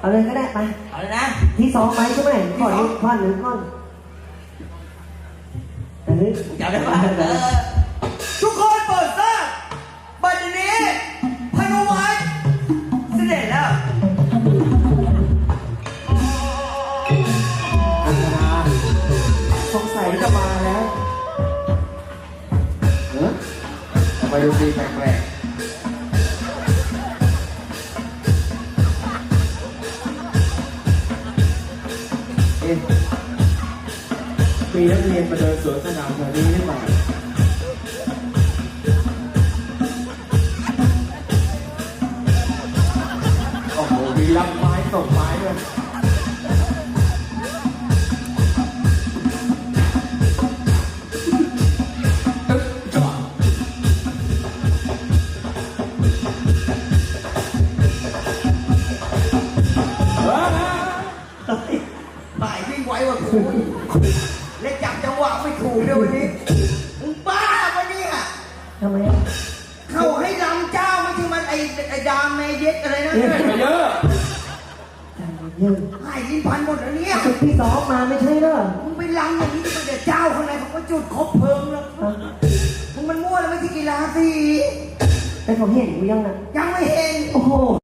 เอาเลยนะที่ซ้อมไว้ใช่ไหมขอนี้ท่อนหนึ่งท่อนเออจำได้ปะเออทุกคนเปิดทราบบัดนี้พานุวัฒน์เสด็จแล้วอังคณาสงสัยจะมาแล้วเออทำไมดูดีแปลกเอ๊ะมีนักเรียนมาเดินสวนสนามแถวนี้หรือเปล่าโอ้โหมีรับไม้ส่งไม้ด้วยหมายวิ่งไวกว่ากู เล็กจับจังหวะไม่ถูกเลยวันนี้มึงบ้าปะเนี่ยทำไมอะเขาให้ลำเจ้าไม่ใช่มันไอ้ไอ้ดามเมเย็ดอะไรนะเฮ้ยเยอะใจเย็นหายลิ้นพันหมดแล้วเนี่ยจุดที่ซ้อมมาไม่ใช่เหรอมึงไปลำอย่างนี้จะไปเดี๋ยวเจ้าข้างในเขาก็จุดคบเพลิงแล้วฮะมึงมันมั่วแล้วไม่ใช่กีฬาสีแต่ผมเห็นกูยังนะยังไม่เห็น โอ้โห